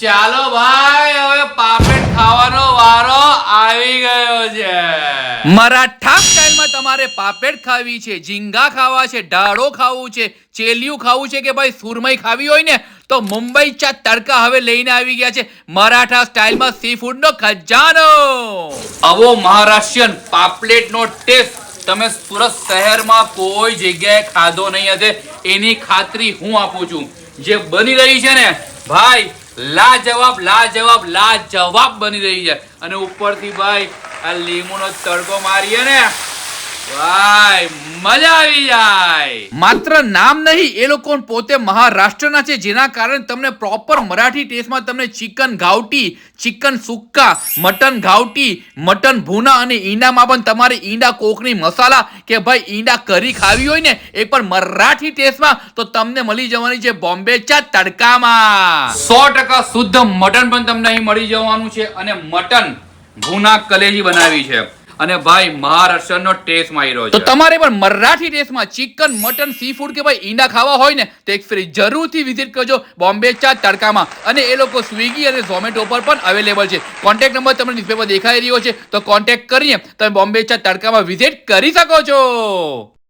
ચાલો ભાઈ હવે પાપેટ ખાવાનો વારો આવી ગયો છે. મરાઠા સ્ટાઇલમાં તમારે પાપેટ ખાવી છે ઝીંગા ખાવા છે ઢાળો ખાવું છે ચેલિયું ખાવું છે કે ભાઈ સુરમઈ ખાવી હોય ને તો મુંબઈ ચા તડકા હવે લઈને આવી ગયા છે મરાઠા સ્ટાઇલમાં સી ફૂડનો ખજાનો. આવો મહારાષ્ટ્રીયન પાપલેટનો ટેસ્ટ તમે સુરત શહેરમાં કોઈ જગ્યાએ ખાધો નહીં હશે. એની ખાતરી હું આપું છું. જે બની રહી છે ને ભાઈ લાજવાબ લાજવાબ લાજવાબ બની રહી છે. અને ઉપરથી ભાઈ, આ લીંબુનો તડકો મારીએ ને, ભાઈ, મજા આવી જાય. માત્ર નામ નહીં, એ લોકો પોતે મહારાષ્ટ્રના છે, જેના કારણે તમને પ્રોપર મરાઠી ટેસ્ટમાં તમને chicken ghawati chicken sukka, mutton ghawati mutton bhuna અને ઈંડામાં પણ તમારે ઈંડા કોકની મસાલા કે ભાઈ ઈંડા કરી ખાવી હોય ને, એ પણ મરાઠી ટેસ્ટમાં તો તમને મળી જવાની છે બોમ્બે ચા તડકામાં. સો ટકા શુદ્ધ મટન પણ તમને અહીં મળી જવાનું છે અને મટન ભૂના કલેજી બનાવી છે. અને ભાઈ મહારાષ્ટ્રનો ટેસ્ટ માર્યો તો તમારે પણ મરાઠી ટેસ્ટમાં ચિકન મટન સી ફૂડ કે ભાઈ ઈંડા ખાવા હોય ને તો એક ફ્રી જરૂરથી વિઝિટ કરજો બોમ્બે ચા તડકામાં. અને એ લોકો સ્વિગી અને ઝોમેટો પર પણ અવેલેબલ છે. કોન્ટેક્ટ નંબર તમને ડિસ્પ્લે પર દેખાઈ રહ્યો છે તો કોન્ટેક્ટ કરીને તમે બોમ્બે ચા તડકામાં વિઝિટ કરી શકો છો.